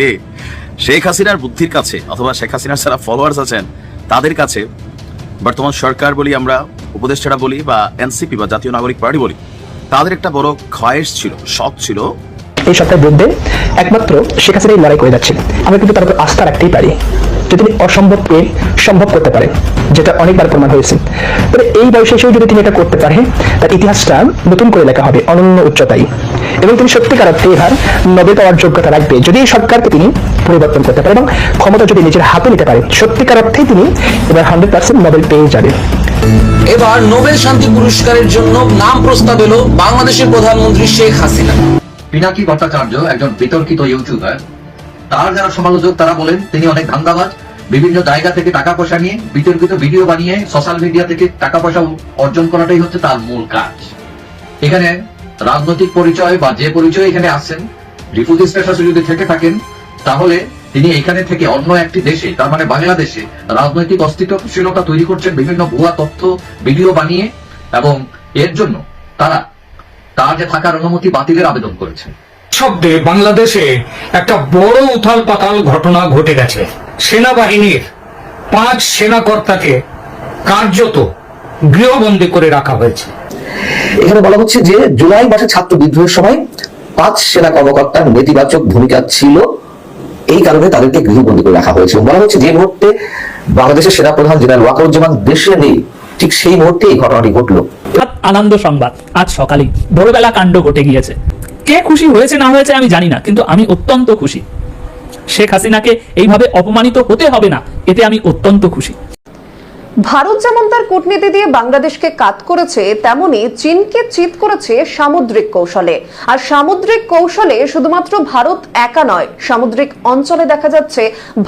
রে। শেখ হাসিনার বুদ্ধির কাছে অথবা শেখ হাসিনার যারা ফলোয়ার্স আছেন, তাদের কাছে বর্তমান সরকার বলি আমরা, উপদেষ্টারা বলি বা এনসিপি বা জাতীয় নাগরিক পার্টি বলি, তাদের একটা বড় খয়েস ছিল, শখ ছিল। এই বিরুদ্ধে একমাত্র শেখ হাসিনাই লড়াই করে কিন্তু তার উপর আস্থা রাখতেই পারি যে তিনি অসম্ভবকে সম্ভব করতে পারেন যেটা অনেকবার প্রমাণ হয়েছে। তবে এই বয়সে এসেও যদি তিনি এটা করতে পারে, তার ইতিহাসটা নতুন করে লেখা হবে, অনন্য উচ্চতায়। এবং তিনি সত্যিকার অর্থে এবার নোবেল পাওয়ার যোগ্যতা রাখবে যদি এই সরকারকে তিনি পরিবর্তন করতে পারে এবং ক্ষমতা যদি নিজের হাতে নিতে পারে সত্যিকার অর্থেই তিনি এবার হান্ড্রেড পার্সেন্ট নোবেল পেয়ে যাবে এবার নোবেল শান্তি পুরস্কারের জন্য নাম প্রস্তাব এলো বাংলাদেশের প্রধানমন্ত্রী শেখ হাসিনা। পিনাকি ভট্টাচার্য একজন বিতর্কিত ইউটিউবার তার যারা সমালোচক তারা বলেন তিনি অনেক ধান্দাবাজ বিভিন্ন জায়গা থেকে টাকা পয়সা নিয়ে বিতর্কিত ভিডিও বানিয়ে সোশ্যাল মিডিয়া থেকে টাকা পয়সা অর্জন করাটাই হচ্ছে তার মূল কাজ। এখানে রাজনৈতিক পরিচয় বা যে পরিচয় এখানে আসছেন রিফিউজি স্ট্যাটাসে যদি থেকে থাকেন, তাহলে তিনি এখানে থেকে অন্য একটি দেশে, তার মানে বাংলাদেশে, রাজনৈতিক অস্তিত্বশীলতা তৈরি করছেন বিভিন্ন ভুয়া তথ্য, ভিডিও বানিয়ে, এবং এর জন্য তারা তার যে থাকার অনুমতি বাতিলের আবেদন করেছেন। শব্দে বাংলাদেশে একটা বড় উথাল পাতাল ঘটনা ঘটে গেছে। সেনাবাহিনীর পাঁচ সেনাকর্তাকে কার্যত গৃহবন্দী করে রাখা হয়েছে। এখানে বলা হচ্ছে যে জুলাই মাসে ছাত্র বিদ্রোহের সময় পাঁচ সেনা কর্মকর্তার নেতিবাচক ভূমিকা ছিল। এই কারণে তাদেরকে গৃহবন্দী করে রাখা হয়েছে বলা হচ্ছে যে মুহূর্তে বাংলাদেশের সেনা প্রধান জেনারেল ওয়াকারুজ্জামান দেশে নেই। ঠিক সেই মুহূর্তে এই ঘটনাটি ঘটলো। আনন্দ সংবাদ আজ সকালেই। ভোরবেলা কাণ্ড ঘটে গিয়েছে। কে খুশি হয়েছে না হয়েছে আমি জানি না, কিন্তু আমি অত্যন্ত খুশি। শেখ হাসিনাকে এইভাবে অপমানিত হতে হবে না, এতে আমি অত্যন্ত খুশি। ভারত যেমন তার কূটনীতি দিয়ে বাংলাদেশকে কাত করেছে, তেমনি চীনকে চিত করেছে সামুদ্রিক কৌশলে। আর সামুদ্রিক কৌশলে শুধুমাত্র ভারত একা নয়, সামুদ্রিক অঞ্চলে দেখা যাচ্ছে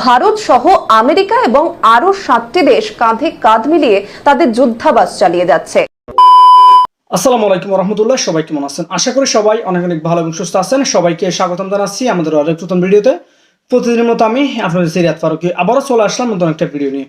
ভারত সহ আমেরিকা এবং আরও সাতটি দেশ কাঁধে কাঁধ মিলিয়ে তাদের যুদ্ধাবাস চালিয়ে যাচ্ছে। আসসালামু আলাইকুম রহমতুল্লাহ সবাই কেমন আছেন? আশা করি সবাই অনেক অনেক ভালো এবং সুস্থ আছেন। সবাইকে স্বাগতম জানাচ্ছি আমাদের আরেক নতুন ভিডিওতে। প্রতিদিনের মতো আমি আপনাদের সিরিয়াত ফারুকি, আবারও চলে আসলাম নতুন একটা ভিডিও নিয়ে।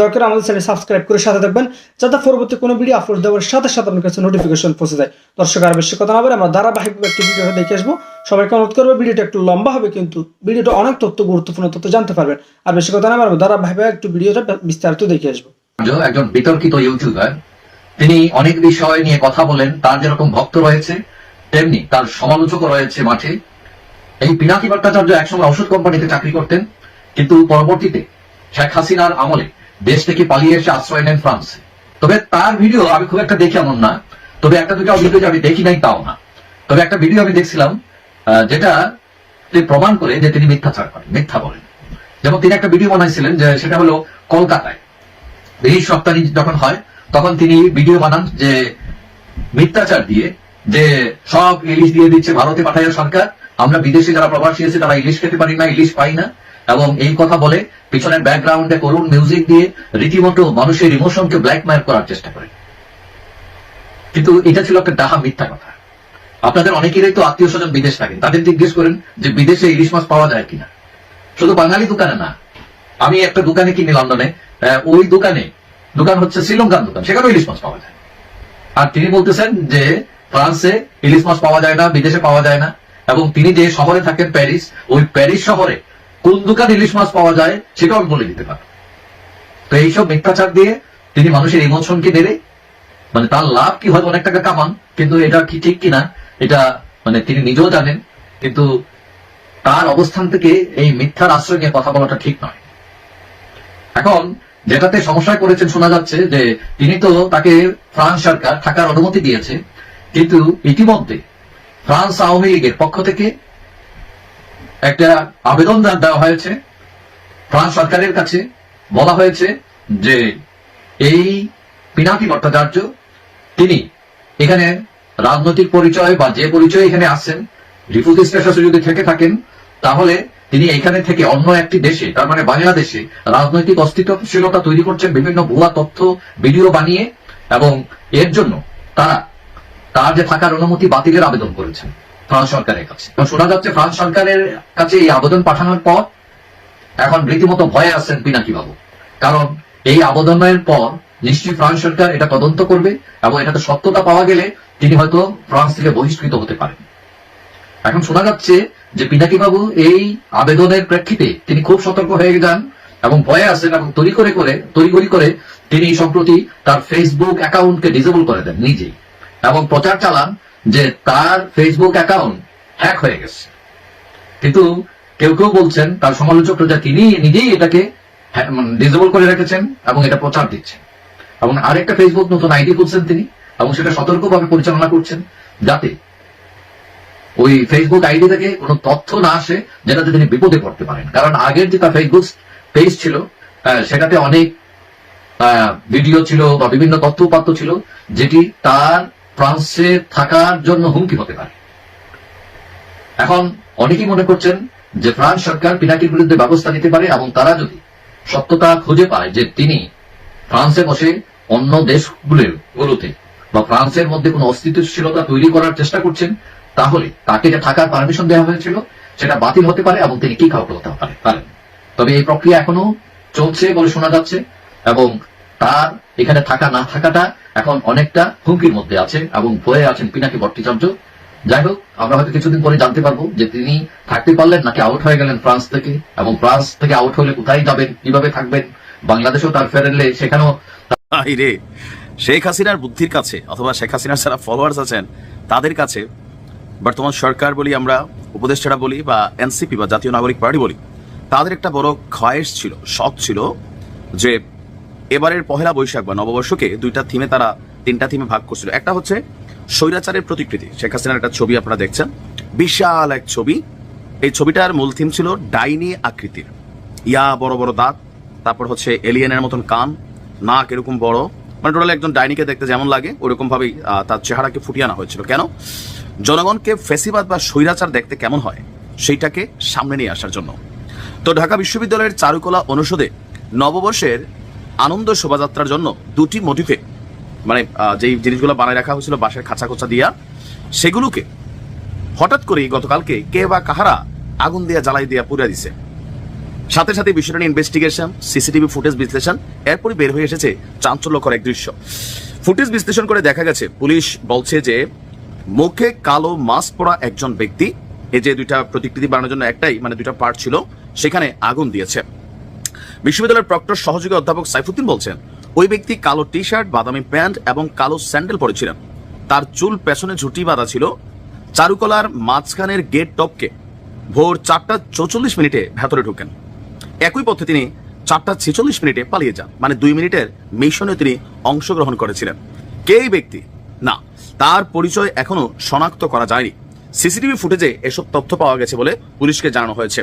দরকার আমাদের চ্যানেল সাবস্ক্রাইব করে সাথে থাকবেন, যাতে পরবর্তী কোনো ভিডিও আপলোড দেওয়ার সাথে সাথে আপনার কাছে নোটিফিকেশন পৌঁছে যায়। দর্শক, আর বেশি কথা না বলে আমরা ধারাবাহিকভাবে একটি ভিডিওটা দেখে আসব। সবাইকে অনুরোধ করব ভিডিওটা একটু লম্বা হবে কিন্তু ভিডিওটা অনেক তথ্য, গুরুত্বপূর্ণ তথ্য জানতে পারবেন। আর বেশি কথা না বলে ধারাবাহিকভাবে একটু ভিডিওটা বিস্তারিত দেখে আসব। একজন বিতর্কিত ইউটিউবার তিনি অনেক বিষয় নিয়ে কথা বলেন, তার যেরকম ভক্ত রয়েছে, তেমনি তার সমালোচক রয়েছে মাঠে। এই পিনাকি ভট্টাচার্য একসময় ওষুধ কোম্পানিতে চাকরি করতেন, কিন্তু পরবর্তীতে শেখ হাসিনার আমলে দেশ থেকে পালিয়ে এসে আশ্রয় নেন ফ্রান্সে। তবে তার ভিডিও আমি খুব একটা দেখি এমন না। তবে একটা দুটো ভিডিও আমি দেখি নাই তাও না। তবে একটা ভিডিও আমি দেখছিলাম যেটা প্রমাণ করে যে তিনি মিথ্যাচার করেন, মিথ্যা বলেন। যেমন তিনি একটা ভিডিও বানাইছিলেন যে সেটা হলো কলকাতায়। ইলিশ রপ্তানি যখন হয়, তখন তিনি ভিডিও বানান যে মিথ্যাচার দিয়ে, যে সব ইলিশ দিয়ে দিচ্ছে, ভারতে পাঠায় সরকার, আমরা বিদেশে যারা প্রবাসী আছে তারা ইলিশ খেতে পারি না, ইলিশ পাই না। এবং এই কথা বলে পিছনের ব্যাকগ্রাউন্ডে করুন মিউজিক দিয়ে রীতিমতো মানুষের ইমোশনকে ব্ল্যাকমেল করার চেষ্টা করে। কিন্তু এটা ছিল একটা ডাহা মিথ্যা কথা। আপনাদের অনেকেরই তো আত্মীয় স্বজন বিদেশ থাকেন তাদের জিজ্ঞেস করেন যে বিদেশে ইলিশ মাছ পাওয়া যায় কিনা। শুধু বাঙালি দোকানে না, আমি একটা দোকানে কিনি লন্ডনে ওই দোকানে, দোকান হচ্ছে শ্রীলঙ্কান দোকান সেখানে ইলিশ মাছ পাওয়া যায়। আর তিনি বলতেছেন যে ফ্রান্সে ইলিশ মাছ পাওয়া যায় না, বিদেশে পাওয়া যায় না, এবং তিনি যে শহরে থাকেন প্যারিস, ওই প্যারিস শহরে কোন দোকান ইলিশ মাছ পাওয়া যায় সেটাও আমি বলে দিতে পারি। তো এইসব মিথ্যাচার দিয়ে তিনি মানুষের ইমোশনকে নেড়ে মানে তার লাভ কি হয় অনেক টাকা কামান, কিন্তু এটা কি ঠিক কিনা, এটা মানে তিনি নিজেও জানেন, কিন্তু তার অবস্থান থেকে এই মিথ্যার আশ্রয় নিয়ে কথা বলাটা ঠিক নয়। এখন যেটাতে সমস্যায় করেছেন শোনা যাচ্ছে যে তিনি তো তাকে ফ্রান্স সরকার থাকার অনুমতি দিয়েছে, কিন্তু ইতিমধ্যে ফ্রান্স আওয়ামী লীগের পক্ষ থেকে একটা আবেদন দেওয়া হয়েছে। ফ্রান্স সরকারের কাছে বলা হয়েছে যে, এই পিনাকি ভট্টাচার্য, তিনি এখানে রাজনৈতিক পরিচয় বা যে পরিচয় এখানে আসছেন রিফিউজি স্ট্যাটাসে যদি থেকে থাকেন, তাহলে তিনি এখানে থেকে অন্য একটি দেশে, তার মানে বাংলাদেশে, রাজনৈতিক অস্তিত্বশীলতা তৈরি করছেন, বিভিন্ন ভুয়া তথ্য, ভিডিও বানিয়ে, এবং এর জন্য তারা, তার যে থাকার অনুমতি বাতিলের আবেদন করেছেন। ফ্রান্স সরকারের কাছে। শোনা যাচ্ছে ফ্রান্স সরকারের কাছে এই আবেদন পাঠানোর পর এখন রীতিমতো ভয়ে আছেন পিনাকি বাবু। কারণ এই আবেদনের পর নিশ্চয়ই ফ্রান্স সরকার এটা তদন্ত করবে এবং এটাতে সত্যতা পাওয়া গেলে তিনি হয়তো ফ্রান্স থেকে বহিষ্কৃত হতে পারেন। এখন শোনা যাচ্ছে যে পিনাকি বাবু এই আবেদনের প্রেক্ষিতে তিনি খুব সতর্ক হয়ে যান এবং ভয়ে আসেন এবং তৈরি করে করে তৈরি করে তিনি সম্প্রতি তার ফেসবুক অ্যাকাউন্টকে ডিসেবল করে দেন নিজেই। এবং প্রচার চালান যে তার ফেসবুক অ্যাকাউন্ট হ্যাক হয়ে গেছে। কিন্তু কেউ কেউ বলছেন, তার সমালোচকরা যে তিনি নিজেই এটাকে ডিসেবল করে রেখেছেন এবং এটা প্রচার দিচ্ছেন। এবং আরেকটা ফেসবুক নতুন আইডি খুলছেন তিনি এবং সেটা সতর্কভাবে পরিচালনা করছেন যাতে ওই ফেসবুক আইডি থেকে কোনো তথ্য না আসে যেটাতে তিনি বিপদে পড়তে পারেন। কারণ আগের যে তার ফেসবুক পেজ ছিল সেটাতে অনেক ভিডিও ছিল বা বিভিন্ন তথ্য উপাত্ত ছিল, যেটি তার ফ্রান্সে থাকার জন্য হুমকি হতে পারে। এখন অনেকেই মনে করছেন যে ফ্রান্স সরকার পিনাকির বিরুদ্ধে ব্যবস্থা নিতে পারে এবং তারা যদি সত্যতা খুঁজে পায় যে তিনি ফ্রান্সে বসে অন্য দেশগুলোর গুলোতে বা ফ্রান্সের মধ্যে কোনো অস্তিত্বশীলতা তৈরি করার চেষ্টা করছেন, তাহলে তাকে যে থাকার পারমিশন দেওয়া হয়েছিল, সেটা বাতিল হতে পারে এবং তিনি কি খাওয়া হতে পারে তবে এই প্রক্রিয়া এখনও চলছে বলে শোনা যাচ্ছে এবং তার এখানে থাকা, না থাকাটা এখন অনেকটা হুমকির মধ্যে আছে এবং ভয়ে আছেন পিনাকি ভট্টাচার্য। যাই হোক, আমরা হয়তো কিছুদিন পরে জানতে পারব যে তিনি থাকতে পারলেন নাকি আউট হয়ে গেলেন ফ্রান্স থেকে এবং ফ্রান্স থেকে আউট হলে কোথায় যাবেন, কীভাবে থাকবেন, বাংলাদেশেও তার ফেরেলে সেখানেও রে শেখ হাসিনার বুদ্ধির কাছে অথবা শেখ হাসিনার যারা ফলোয়ার্স আছেন, তাদের কাছে বর্তমান সরকার বলি আমরা, উপদেষ্টারা বলি বা এনসিপি বা জাতীয় নাগরিক পার্টি বলি, তাদের একটা বড় খয়েশ ছিল, শখ ছিল যে এবারের পহেলা বৈশাখ বা নববর্ষকে দুইটা থিমে তারা তিনটা থিমে ভাগ করছিল। একটা হচ্ছে স্বৈরাচারের প্রতিকৃতি। শেখ হাসিনার একটা ছবি আপনারা দেখছেন। বিশাল এক ছবি। এই ছবিটার মূল থিম ছিল ডাইনি আকৃতির। ইয়া বড় বড় দাঁত, তারপর হচ্ছে এলিয়েনের মতন কান, নাক এরকম বড়। মানে টোটাল একজন ডাইনিকে দেখতে যেমন লাগে ওরকম ভাবেই তার চেহারাকে ফুটিয়ে আনা হয়েছিল। কেন? জনগণকে ফেসিবাদ বা স্বৈরাচার দেখতে কেমন হয় সেইটাকে সামনে নিয়ে আসার জন্য। তো ঢাকা বিশ্ববিদ্যালয়ের চারুকলা অনুষদে নববর্ষের আনন্দ শোভাযাত্রার জন্য দুটি মোটিফে মানে যেই জিনিসগুলো বানায় রাখা হয়েছিল, বাঁশের খাঁচা খোঁচা দিয়া, সেগুলোকে হঠাৎ করেই গতকালকে কে বা কাহারা আগুন দিয়া, জ্বালাই দিয়া পুড়ে দিছে। সাথে সাথে বিষয়টা ইনভেস্টিগেশন সিসিটিভি ফুটেজ বিশ্লেষণ, এরপরই বের হয়ে এসেছে চাঞ্চল্যকর এক দৃশ্য। ফুটেজ বিশ্লেষণ করে দেখা গেছে, পুলিশ বলছে যে, মুখে কালো মাস্ক পরা একজন ব্যক্তি এই যে দুইটা প্রতিকৃতি বানানোর জন্য একটাই মানে দুইটা পার্ট ছিল, সেখানে আগুন দিয়েছে। বিশ্ববিদ্যালয়ের প্রক্টর সহযোগী অধ্যাপক সাইফুদ্দিন বলছেন, ওই ব্যক্তি কালো টি শার্ট বাদামি প্যান্ট এবং কালো স্যান্ডেল পরেছিলেন। তার চুল পেছনে ঝুটি বাঁধা ছিল। চারুকলার মাঝখানের গেট টপকে ভোর চারটা চৌচল্লিশ মিনিটে ভেতরে ঢুকেন। একই পথে তিনি চারটা ছেচল্লিশ মিনিটে পালিয়ে যান মানে দুই মিনিটের মিশনে তিনি অংশগ্রহণ করেছিলেন। কে এই ব্যক্তি? না, তার পরিচয় এখনও শনাক্ত করা যায়নি। সিসিটিভি ফুটেজে এসব তথ্য পাওয়া গেছে বলে পুলিশকে জানানো হয়েছে।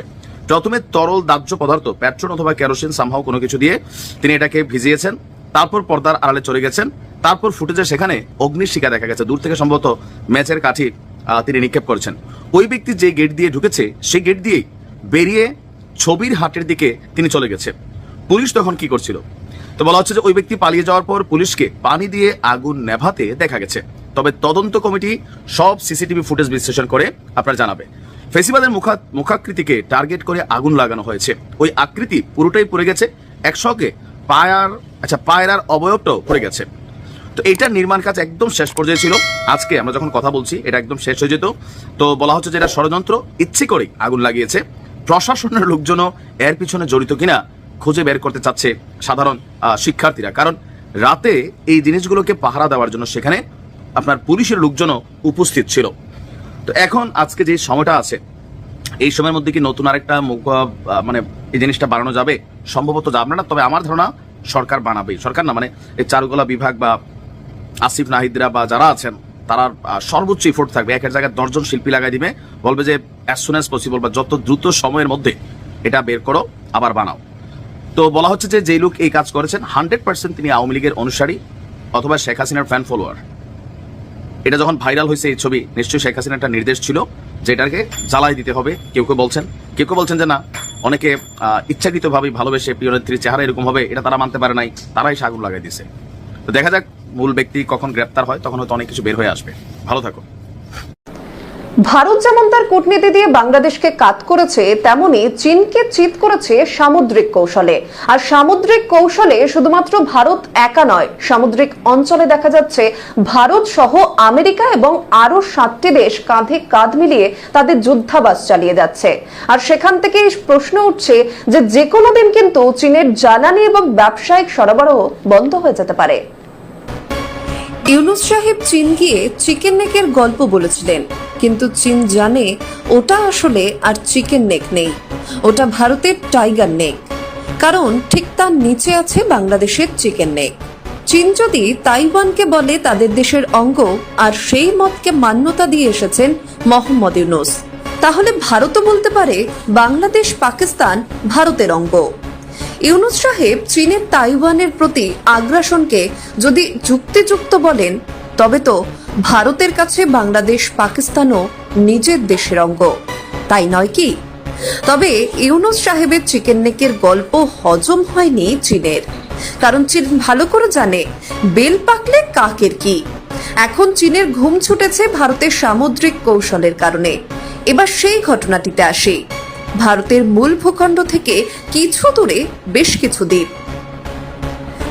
প্রথমে তরল দাহ্য পদার্থ পেট্রোল অথবা কেরোসিন সামহাও কোনো কিছু দিয়ে তিনি এটাকে ভিজিয়েছেন, তারপর পর্দার আড়ালে চলে গেছেন, তারপর ফুটেজে সেখানে অগ্নির শিকা দেখা গেছে। দূর থেকে সম্ভবত ম্যাচের কাঠি তিনি নিক্ষেপ করেছেন। ওই ব্যক্তি যে গেট দিয়ে ঢুকেছে, সেই গেট দিয়েই বেরিয়ে ছবির হাটের দিকে তিনি চলে গেছে। পুলিশ তখন কি করছিল? তো বলা হচ্ছে যে ওই ব্যক্তি পালিয়ে যাওয়ার পর পুলিশকে পানি দিয়ে আগুন নেভাতে দেখা গেছে। তবে তদন্ত কমিটি সব সিসিটিভি ফুটেজ বিশ্লেষণ করে আপনার জানাবে। ফেসিবাদের মুখা, মুখাকৃতিকে টার্গেট করে আগুন লাগানো হয়েছে। ওই আকৃতি পুরোটাই পড়ে গেছে একসঙ্গে পায়ার আচ্ছা পায়রার অবয়বটাও পড়ে গেছে। তো এইটার নির্মাণ কাজ একদম শেষ পর্যায়ে ছিল। আজকে আমরা যখন কথা বলছি, এটা একদম শেষ হয়ে যেত। তো বলা হচ্ছে যে এটা ষড়যন্ত্র ইচ্ছে করেই আগুন লাগিয়েছে। প্রশাসনের লোকজনও এর পিছনে জড়িত কিনা খুঁজে বের করতে চাচ্ছে সাধারণ শিক্ষার্থীরা। কারণ রাতে এই জিনিসগুলোকে পাহারা দেওয়ার জন্য সেখানে আপনার পুলিশের লোকজনও উপস্থিত ছিল। তো এখন আজকে যে সময়টা আছে, এই সময়ের মধ্যে কি নতুন আরেকটা মুখ মানে এই জিনিসটা বাড়ানো যাবে? সম্ভবত যাবে না, তবে আমার ধারণা সরকার বানাবে। সরকার না মানে এই চারুকলা বিভাগ বা আসিফ নাহিদরা বা যারা আছেন, তারা সর্বোচ্চ ইফোর্ট থাকবে। একের জায়গায় দশজন শিল্পী লাগাই দিবে। বলবে যে অ্যাজ সুন অ্যাজ পসিবল বা, যত দ্রুত সময়ের মধ্যে এটা বের করো, আবার বানাও। তো বলা হচ্ছে যে, যেই লোক এই কাজ করেছেন হান্ড্রেড পার্সেন্ট তিনি আওয়ামী লীগের অনুসারী অথবা শেখ হাসিনার ফ্যান ফলোয়ার এটা যখন ভাইরাল হয়েছে এই ছবি, নিশ্চয়ই শেখ হাসিনার একটা নির্দেশ ছিল যে এটাকে জ্বালাই দিতে হবে, কেউ কেউ বলছেন। কেউ কেউ বলছেন যে না, অনেকে ইচ্ছাকৃতভাবে ভালোবেসে প্রিয় নেত্রীর চেহারা এরকম হবে, এটা তারা মানতে পারে নাই, তারাই সে আগুন লাগাই দিছে তো দেখা যাক, মূল ব্যক্তি কখন গ্রেপ্তার হয়, তখন হয়তো অনেক কিছু বের হয়ে আসবে। ভালো থাকো ভারত যেমন তার কূটনীতি দিয়ে বাংলাদেশকে কাত করেছে, তেমনি চীনকে চিত করেছে সামুদ্রিক কৌশলে। আর সামুদ্রিক কৌশলে শুধুমাত্র ভারত একা নয়, সামুদ্রিক অঞ্চলে দেখা যাচ্ছে ভারত সহ আমেরিকা এবং আরও সাতটি দেশ কাঁধে কাঁধ মিলিয়ে তাদের যুদ্ধাবাস চালিয়ে যাচ্ছে। আর সেখান থেকে প্রশ্ন উঠছে যে যে কোনো দিন কিন্তু চীনের জ্বালানি এবং ব্যবসায়িক সরবরাহ বন্ধ হয়ে যেতে পারে। ইউনুস সাহেব চীন গিয়ে চিকেন নেকের গল্প বলেছিলেন। কিন্তু চীন জানে ওটা আসলে আর চিকেন নেক নেই। ওটা ভারতের টাইগার নেক। কারণ ঠিক তার নিচে আছে বাংলাদেশের চিকেন নেক। চীন যদি তাইওয়ানকে বলে তাদের দেশের অঙ্গ, আর সেই মতকে মান্যতা দিয়ে এসেছেন মোহাম্মদ ইউনুস, তাহলে ভারতও বলতে পারে বাংলাদেশ পাকিস্তান ভারতের অঙ্গ। ইউনুস সাহেব চীনের তাইওয়ানের প্রতি আগ্রাসনকে যদি যুক্তিযুক্ত বলেন, তবে তো ভারতের কাছে বাংলাদেশ, পাকিস্তানও নিজের দেশের অঙ্গ। তাই নয় কি? তবে ইউনুস সাহেবের চিকেন নেকের গল্প হজম হয়নি চীনের। কারণ চীন ভালো করে জানে বেল পাকলে কাকের কি। এখন চীনের ঘুম ছুটেছে ভারতের সামুদ্রিক কৌশলের কারণে। এবার সেই ঘটনাটিতে আসি। ভারতের মূল ভূখণ্ড থেকে কিছু দূরে বেশ কিছু দ্বীপ।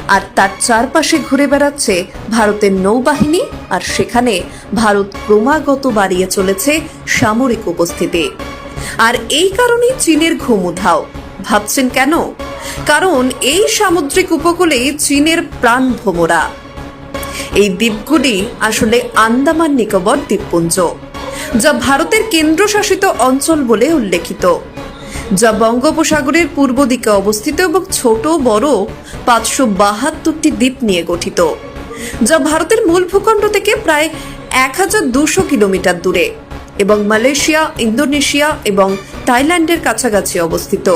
আর তার চারপাশে ঘুরে বেড়াচ্ছে ভারতের নৌবাহিনী, আর সেখানে ভারত ক্রমাগত বাড়িয়ে চলেছে সামরিক উপস্থিতি। আর এই কারণেই চীনের ঘুম উধাও। ভাবছেন কেন? কারণ এই সামুদ্রিক উপকূলে চীনের প্রাণ ভোমরা। এই দ্বীপগুলি আসলে আন্দামান নিকোবর দ্বীপপুঞ্জ, যা ভারতের কেন্দ্রশাসিত অঞ্চল বলে উল্লেখিত। যা বঙ্গোপসাগরের পূর্ব দিকে অবস্থিত এবং ছোট বড় পাঁচশো বাহাত্তরটি দ্বীপ নিয়ে গঠিত, যা ভারতের মূল ভূখণ্ড থেকে প্রায় এক হাজার দুশো কিলোমিটার দূরে এবং মালয়েশিয়া, ইন্দোনেশিয়া এবং থাইল্যান্ডের কাছাকাছি অবস্থিত,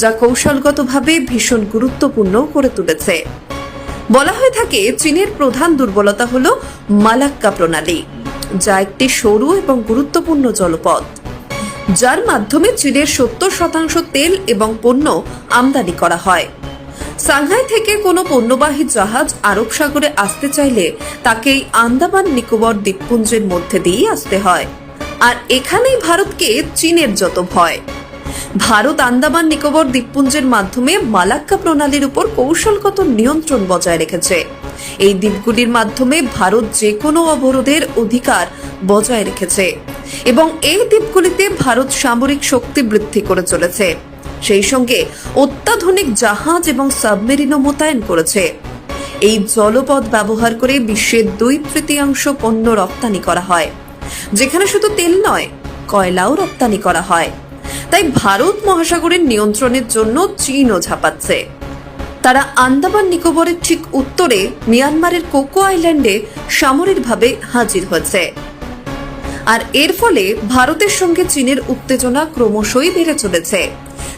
যা কৌশলগতভাবে ভীষণ গুরুত্বপূর্ণ করে তুলেছে। বলা হয়ে থাকে, চীনের প্রধান দুর্বলতা হল মালাক্কা প্রণালী, যা একটি সরু এবং গুরুত্বপূর্ণ জলপথ। যার মাধ্যমে চীনের সত্তর শতাংশ তেল এবং পণ্য আমদানি করা হয়। সাংহাই থেকে কোনো পণ্যবাহী জাহাজ আরব সাগরে আসতে চাইলে তাকে এই আন্দামান নিকোবর দ্বীপপুঞ্জের মধ্যে দিয়েই আসতে হয়। আর এখানেই ভারতকে চীনের যত ভয়। ভারত আন্দামান নিকোবর দ্বীপপুঞ্জের মাধ্যমে মালাক্কা প্রণালীর উপর কৌশলগত নিয়ন্ত্রণ বজায় রেখেছে। এই দ্বীপগুলির মাধ্যমে ভারত যে কোনো অবরোধের অধিকার বজায় রেখেছে। এবং এই দ্বীপগুলিতে ভারত সামরিক শক্তি বৃদ্ধি করে চলেছে। সেই সঙ্গে অত্যাধুনিক জাহাজ এবং সাবমেরিনও মোতায়েন করেছে। এই জলপথ ব্যবহার করে বিশ্বের দুই তৃতীয়াংশ পণ্য রপ্তানি করা হয়, যেখানে শুধু তেল নয়, কয়লাও রপ্তানি করা হয়। তাই ভারত মহাসাগরের নিয়ন্ত্রণের জন্য চীনও ঝাঁপাচ্ছে। তারা আন্দামান নিকোবরের ঠিক উত্তরে মিয়ানমারের কোকো আইল্যান্ডে সামরিকভাবে হাজির হয়েছে। আর এর ফলে ভারতের সঙ্গে চীনের উত্তেজনা ক্রমশই বেড়ে চলেছে।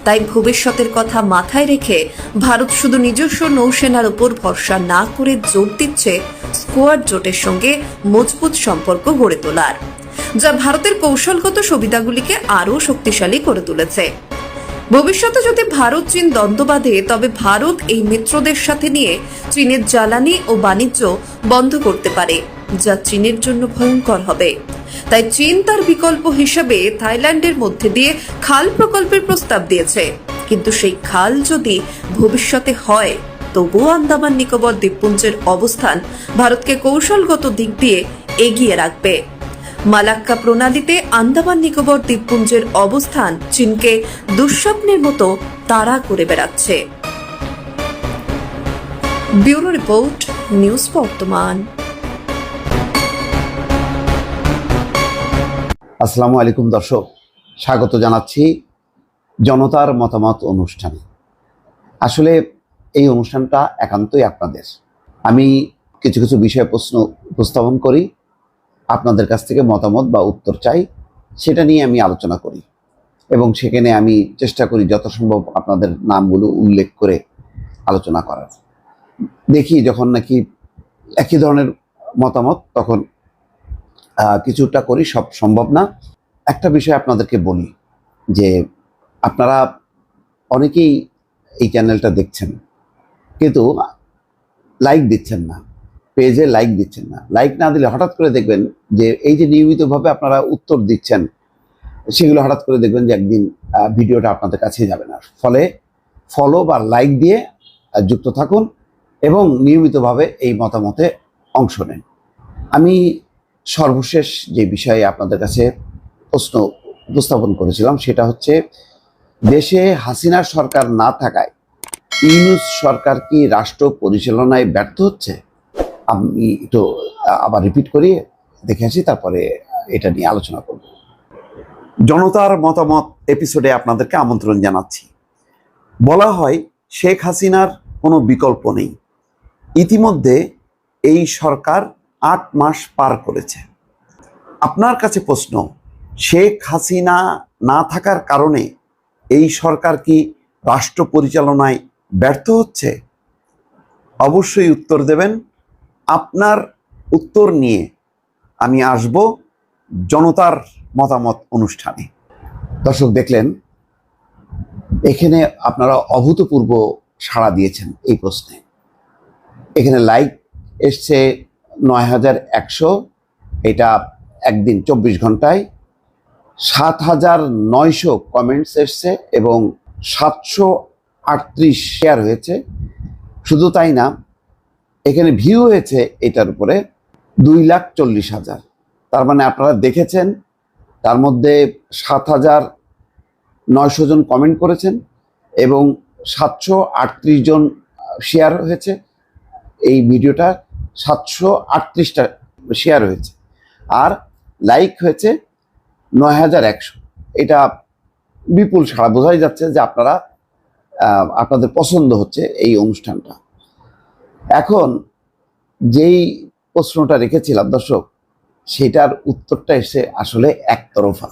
তাই ভবিষ্যতের কথা মাথায় রেখে ভারত শুধু নিজস্ব নৌসেনার উপর ভরসা না করে জোর দিচ্ছে স্কোয়াড জোটের সঙ্গে মজবুত সম্পর্ক গড়ে তোলার, যা ভারতের কৌশলগত সুবিধাগুলিকে আরও শক্তিশালী করে তুলেছে। ভবিষ্যতে যদি ভারত চীন দ্বন্দ্ব বাঁধে, তবে ভারত এই মিত্রদের সাথে নিয়ে চীনের জ্বালানি ও বাণিজ্য বন্ধ করতে পারে। যা চীনের জন্য ভয়ঙ্কর হবে। তাই চীন তার বিকল্প হিসেবে থাইল্যান্ডের মধ্যে দিয়ে খাল প্রকল্পের প্রস্তাব দিয়েছে। কিন্তু সেই খাল যদি ভবিষ্যতে হয়, তবুও আন্দামান নিকোবর দ্বীপপুঞ্জের অবস্থান ভারতকে কৌশলগত দিক দিয়ে এগিয়ে রাখবে। মালাক্কা প্রণালীতে আন্দামান নিকোবর দ্বীপপুঞ্জের অবস্থান চীনকে দুঃস্বপ্নের মতো তাড়া করে বেড়াচ্ছে। ব্যুরো রিপোর্ট, নিউজ বর্তমান। আসসালামু আলাইকুম দর্শক, স্বাগত জানাচ্ছি জনতার মতামত অনুষ্ঠানে। আসলে এই অনুষ্ঠানটা একান্তই আপনাদের আমি কিছু কিছু বিষয়ে প্রশ্ন উপস্থাপন করি, আপনাদের কাছ থেকে মতামত বা উত্তর চাই, সেটা নিয়ে আমি আলোচনা করি এবং সেখানে আমি চেষ্টা করি যত সম্ভব আপনাদের নামগুলো উল্লেখ করে আলোচনা করার। দেখি যখন নাকি একই ধরনের মতামত, তখন কিছুটা করি, সব সম্ভব না। একটা বিষয় আপনাদেরকে বলি, যে আপনারা অনেকেই এই চ্যানেলটা দেখছেন, কিন্তু লাইক দিচ্ছেন না পেজে লাইক দিচ্ছেন না। লাইক না দিলে হঠাৎ করে দেখবেন যে এই যে নিয়মিতভাবে আপনারা উত্তর দিচ্ছেন, সেগুলো হঠাৎ করে দেখবেন যে একদিন ভিডিওটা আপনাদের কাছে যাবে না। ফলে ফলো বা লাইক দিয়ে যুক্ত থাকুন এবং নিয়মিতভাবে এই মতামতে অংশ নেন। আমি সর্বশেষ যে বিষয়ে আপনাদের কাছে প্রশ্ন উপস্থাপন করেছিলাম, সেটা হচ্ছে, দেশে হাসিনা সরকার না থাকায় ইউনুস সরকার কি রাষ্ট্র পরিচালনায় ব্যর্থ হচ্ছে? আমি একটু আবার রিপিট করি, দেখে আসি, তারপরে এটা নিয়ে আলোচনা করব। জনতার মতামত এপিসোডে আপনাদেরকে আমন্ত্রণ জানাচ্ছি। বলা হয়, শেখ হাসিনার কোনো বিকল্প নেই। ইতিমধ্যে এই সরকার আট মাস পার করেছে। আপনার কাছে প্রশ্ন, শেখ হাসিনা না থাকার কারণে এই সরকার কি রাষ্ট্র পরিচালনায় ব্যর্থ হচ্ছে? অবশ্যই উত্তর দেবেন। আপনার উত্তর নিয়ে আমি আসব জনতার মতামত অনুষ্ঠানে। দর্শক দেখলেন, এখানে আপনারা অভূতপূর্ব সাড়া দিয়েছেন এই প্রশ্নে। এখানে লাইক এসছে নয় হাজার একশো, এটা একদিন চব্বিশ ঘন্টায়। সাত হাজার নয়শো কমেন্টস এসছে এবং সাতশো আটত্রিশ শেয়ার হয়েছে। শুধু তাই না, এখানে ভিউ হয়েছে এটার উপরে দুই লাখ চল্লিশ হাজার। তার মানে আপনারা দেখেছেন, তার মধ্যে সাত হাজার নয়শো জন কমেন্ট করেছেন এবং সাতশো আটত্রিশ জন শেয়ার হয়েছে। এই ভিডিওটা সাতশো আটত্রিশটা শেয়ার হয়েছে। আর লাইক হয়েছে নয় হাজার একশো। এটা বিপুল সাড়া। বোঝাই যাচ্ছে যে আপনারা আপনাদের পছন্দ হচ্ছে এই অনুষ্ঠানটা। এখন যেই প্রশ্নটা রেখেছিলাম দর্শক, সেটার উত্তরটা এসে আসলে একতরফা।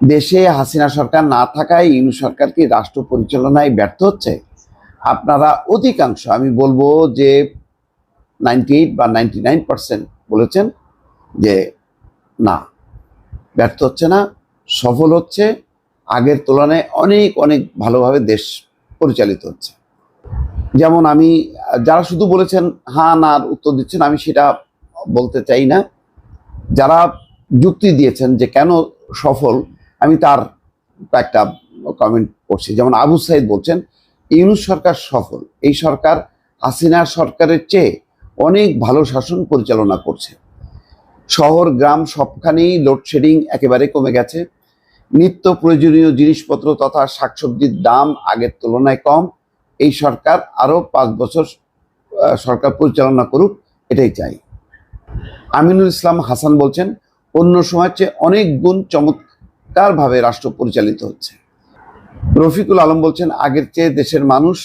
দেশে হাসিনা সরকার না থাকায় ইউনু সরকার কি রাষ্ট্র পরিচালনায় ব্যর্থ হচ্ছে? আপনারা অধিকাংশ, আমি বলব যে নাইনটি এইট বা নাইনটি নাইন পার্সেন্ট বলেছেন যে না, ব্যর্থ হচ্ছে না, সফল হচ্ছে, আগের তুলনায় অনেক অনেক ভালোভাবে দেশ পরিচালিত হচ্ছে। যেমন আমি, যারা শুধু বলেছেন হ্যাঁ না উত্তর দিচ্ছেন, আমি সেটা বলতে চাই না। যারা যুক্তি দিয়েছেন যে কেন সফল, আমি তার একটা কমেন্ট করছি। যেমন আবু সাইদ বলছেন, ইউনুস সরকার সফল, এই সরকার হাসিনা সরকারের চেয়ে অনেক ভালো শাসন পরিচালনা করছে। শহর, গ্রাম সবখানেই লোডশেডিং একেবারে কমে গেছে। নিত্য প্রয়োজনীয় জিনিসপত্র তথা শাকসবজির দাম আগের তুলনায় কম। এই সরকার আরও পাঁচ বছর সরকার পরিচালনা করুক, এটাই চাই। আমিনুল ইসলাম হাসান বলছেন, অন্য সময়ের চেয়ে অনেক গুণ চমৎকারভাবে রাষ্ট্র পরিচালিত হচ্ছে। রফিকুল আলম বলছেন, আগের চেয়ে দেশের মানুষ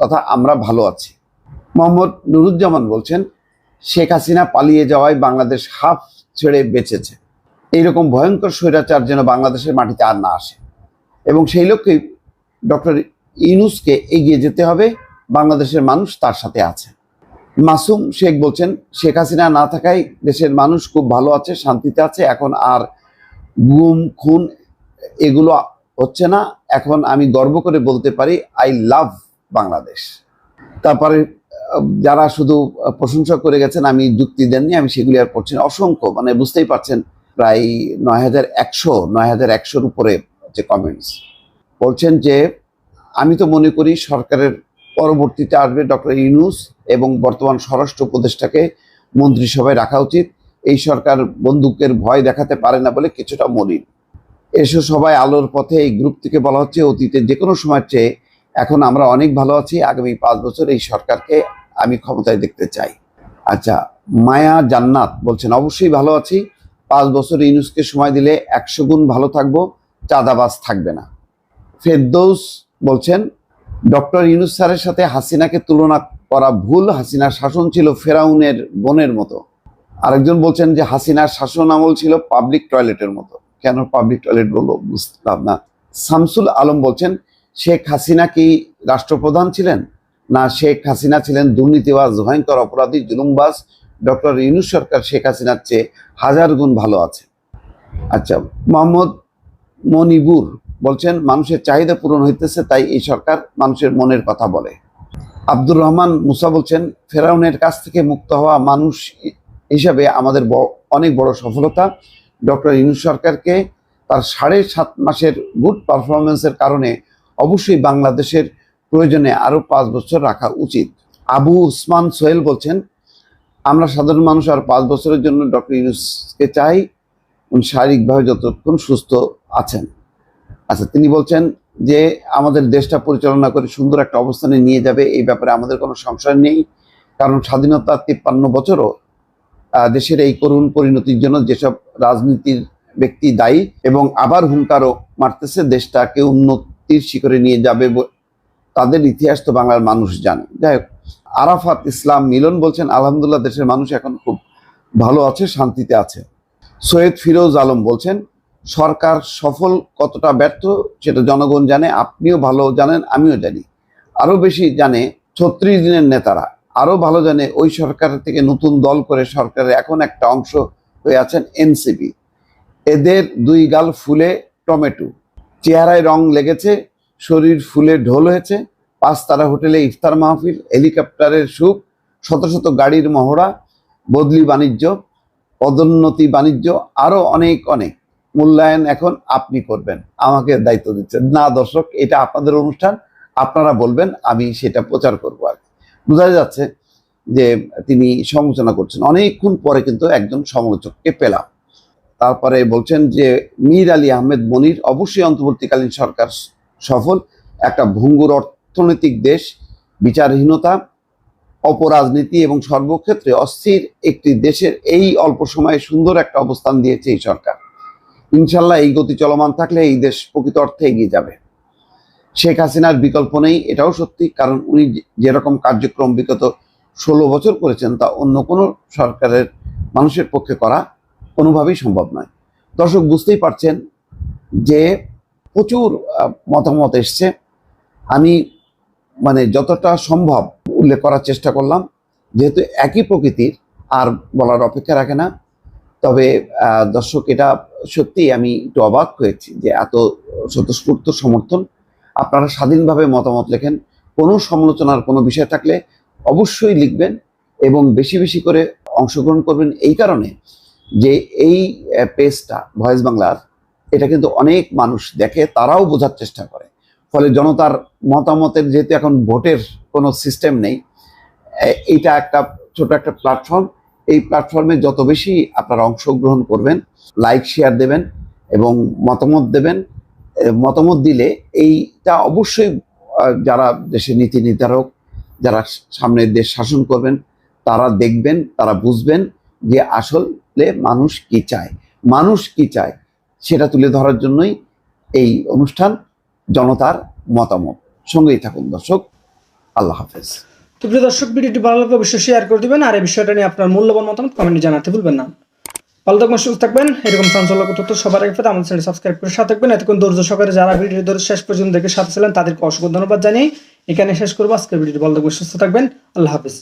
তথা আমরা ভালো আছি। মোহাম্মদ নুরুজ্জামান বলছেন, শেখ হাসিনা পালিয়ে যাওয়ায় বাংলাদেশ হাফ ছেড়ে বেঁচেছে। এইরকম ভয়ঙ্কর স্বৈরাচার যেন বাংলাদেশের মাটিতে আর না আসে। এবং সেই লক্ষ্যেই ডক্টর ইউনুসকে এগিয়ে যেতে হবে, বাংলাদেশের মানুষ তার সাথে আছে। মাসুম শেখ বলছেন, শেখ হাসিনা না থাকায় দেশের মানুষ খুব ভালো আছে, শান্তিতে আছে, এখন আর গুম, খুন এগুলো হচ্ছে না। এখন আমি গর্ব করে বলতে পারি, আই লাভ বাংলাদেশ। তারপরে যারা শুধু প্রশংসা করে গেছেন, আমি যুক্তি দেননি, আমি সেগুলি আর পড়ছি অসংখ্য মানে বুঝতেই পারছেন, প্রায় নয় হাজার একশো, নয় হাজার একশোর উপরে যে কমেন্টস বলছেন যে, আমি তো মনে করি সরকারের পরবর্তীতে আসবে ডক্টর ইউনুস এবং বর্তমান স্বরাষ্ট্র উপদেষ্টাকে মন্ত্রিসভায় রাখা উচিত। এই সরকার বন্দুকের ভয় দেখাতে পারে না বলে কিছুটা মলিন। এসো সবাই আলোর পথে, এই গ্রুপ থেকে বলা হচ্ছে, অতীতে যে কোনো সময়ের চেয়ে এখন আমরা অনেক ভালো আছি। আগামী পাঁচ বছর এই সরকারকে আমি ক্ষমতায় দেখতে চাই। আচ্ছা মায়া জান্নাত বলছেন, অবশ্যই ভালো আছি। পাঁচ বছর ইউনুসকে সময় দিলে একশো গুণ ভালো থাকব, চাঁদাবাজ থাকবে না। ফেরদৌস বলছেন, ডক্টর ইউনুস স্যারের সাথে হাসিনাকে তুলনা করা ভুল। হাসিনার শাসন ছিল ফেরাউনের বোনের মতো। আরেকজন বলছেন যে, হাসিনার শাসন আমল ছিল পাবলিক টয়লেটের মতো। কেন পাবলিক টয়লেট বলব বুঝলাম না। শামসুল আলম বলছেন, শেখ হাসিনা কি রাষ্ট্রপ্রধান ছিলেন? না, শেখ হাসিনা ছিলেন দুর্নীতিবাজ, ভয়ঙ্কর অপরাধী, জুলুমবাজ। ডক্টর ইউনুস সরকার শেখ হাসিনার চেয়ে হাজার গুণ ভালো আছে আচ্ছা মোহাম্মদ মনিবুর বলছেন, মানুষের চাহিদা পূরণ হইতেছে, তাই এই সরকার মানুষের মনের কথা বলে। আব্দুর রহমান মুসা বলছেন, ফেরাউনের কাছ থেকে মুক্ত হওয়া মানুষ হিসাবে আমাদের অনেক বড় সফলতা। ডক্টর ইউনুস সরকারকে তার সাড়ে সাত মাসের গুড পারফরমেন্সের কারণে অবশ্যই বাংলাদেশের প্রয়োজনে আরও পাঁচ বছর রাখা উচিত। আবু উসমান সোহেল বলছেন, আমরা সাধারণ মানুষ আর পাঁচ বছরের জন্য ডক্টর ইউনুসকে চাই। উনি শারীরিকভাবে যতক্ষণ সুস্থ আছেন। আচ্ছা তিনি বলছেন যে, আমাদের দেশটা পরিচালনা করে সুন্দর একটা অবস্থানে নিয়ে যাবে। এই ব্যাপারে আমাদের কোনো সংশয় নেই। কারণ স্বাধীনতার তিপ্পান্ন বছরও দেশের এই করুণ পরিণতির জন্য যেসব রাজনীতির ব্যক্তি দায়ী এবং আবার হুঙ্কারও মারতেছে, দেশটাকে উন্নতির শিখরে নিয়ে যাবে তাদের ইতিহাস তো বাংলার মানুষ জানে। যাই হোক, আরাফাত ইসলাম মিলন বলছেন আলহামদুল্লাহ দেশের মানুষ এখন খুব ভালো আছে, শান্তিতে আছে। সৈয়দ ফিরোজ আলম বলছেন, সরকার সফল কতটা ব্যর্থ, সেটা জনগণ জানে, আপনিও ভালো জানেন, আমিও জানি। আরও বেশি জানে, ছত্রিশ দিনের নেতারা, আরও ভালো জানে, ওই সরকার থেকে নতুন দল করে সরকারের এখন একটা অংশ হয়ে আছেন এনসিপি। এদের দুই গাল ফুলে টমেটো। চেহারায় রং লেগেছে শরীর ফুলে ঢোল হয়েছে, পাঁচতারা হোটেলে ইফতার মাহফিল, হেলিকপ্টারের সুখ, শত শত গাড়ির মহড়া, বদলি বাণিজ্য, পদোন্নতি বাণিজ্য, আরও অনেক অনেক। মূল্যায়ন এখন আপনি করবেন, আমাকে দায়িত্ব দিচ্ছেন। না দর্শক, এটা আপনাদের অনুষ্ঠান, আপনারা বলবেন, আমি সেটা প্রচার করব আর। বোঝা যাচ্ছে যে তিনি সমালোচনা করছেন। অনেকক্ষণ পরে কিন্তু একজন সমালোচককে পেলাম। তারপরে বলছেন যে, মীর আলী আহমেদ মনির অবশ্যই অন্তর্বর্তীকালীন সরকার সফল, একটা ভঙ্গুর অর্থনৈতিক দেশ, বিচারহীনতা, অপরাজনীতি এবং সর্বক্ষেত্রে অস্থির একটি দেশের এই অল্প সময়ে সুন্দর একটা অবস্থান দিয়েছে এই সরকার। ইনশাল্লাহ এই গতি চলমান থাকলে এই দেশ প্রকৃত অর্থে এগিয়ে যাবে। শেখ হাসিনার বিকল্প নেই, এটাও সত্যি, কারণ উনি যেরকম কার্যক্রম বিগত ষোলো বছর করেছেন তা অন্য কোনো সরকারের মানুষের পক্ষে করা কোনোভাবেই সম্ভব নয়। দর্শক বুঝতেই পারছেন যে প্রচুর মতামত এসছে। আমি মানে যতটা সম্ভব উল্লেখ করার চেষ্টা করলাম। যেহেতু একই প্রকৃতির, আর বলার অপেক্ষা রাখে না। তবে দর্শক, এটা সত্যি আমি একটু অবাক হয়েছি যে এত স্বতঃস্ফূর্ত সমর্থন। আপনারা স্বাধীনভাবে মতামত লেখেন। কোনো সমালোচনার কোনো বিষয় থাকলে অবশ্যই লিখবেন এবং বেশি বেশি করে অংশগ্রহণ করবেন। এই কারণে যে এই পেজটা, ভয়েস বাংলার এটা কিন্তু অনেক মানুষ দেখে, তারাও বোঝার চেষ্টা করে। ফলে জনতার মতামতের যেহেতু এখন ভোটের কোনো সিস্টেম নেই এইটা একটা ছোট একটা প্ল্যাটফর্ম এই প্ল্যাটফর্মে যত বেশি আপনারা অংশগ্রহণ করবেন লাইক শেয়ার দেবেন এবং মতামত দেবেন মতামত দিলে এইটা অবশ্যই যারা দেশের নীতি নির্ধারক, যারা সামনের দেশ শাসন করবেন, তারা দেখবেন, তারা বুঝবেন যে আসলে মানুষ কি চায়। মানুষ কি চায়? সেটা তুলে ধরার জন্যই এই অনুষ্ঠান, জনতার মতামত। সঙ্গেই থাকুন দর্শক, আল্লাহ হাফেজ। তো প্রিয় দর্শক, ভিডিওটি ভালো লাগলে অবশ্যই শেয়ার করে দিবেন, আর এই বিষয়টা নিয়ে আপনার মূল্যবান মতামত কমেন্টে জানাতে ভুলবেন না। ভালো থাকবেন, সুস্থ থাকবেন, এরকম চাঞ্চল্যক তথ্য সবার আগে পেতে আমাদের চ্যানেল সাবস্ক্রাইব করে সাথে থাকবেন। এতক্ষণ ধৈর্য সহকারে যারা ভিডিও ধরে শেষ পর্যন্ত দেখে সাথে ছিলেন, তাদেরকে অসংখ্য ধন্যবাদ জানিয়ে এখানে শেষ করব। আজকের ভিডিওটি ভালো থাকবেন, সুস্থ থাকবেন, আল্লাহ হাফিজ।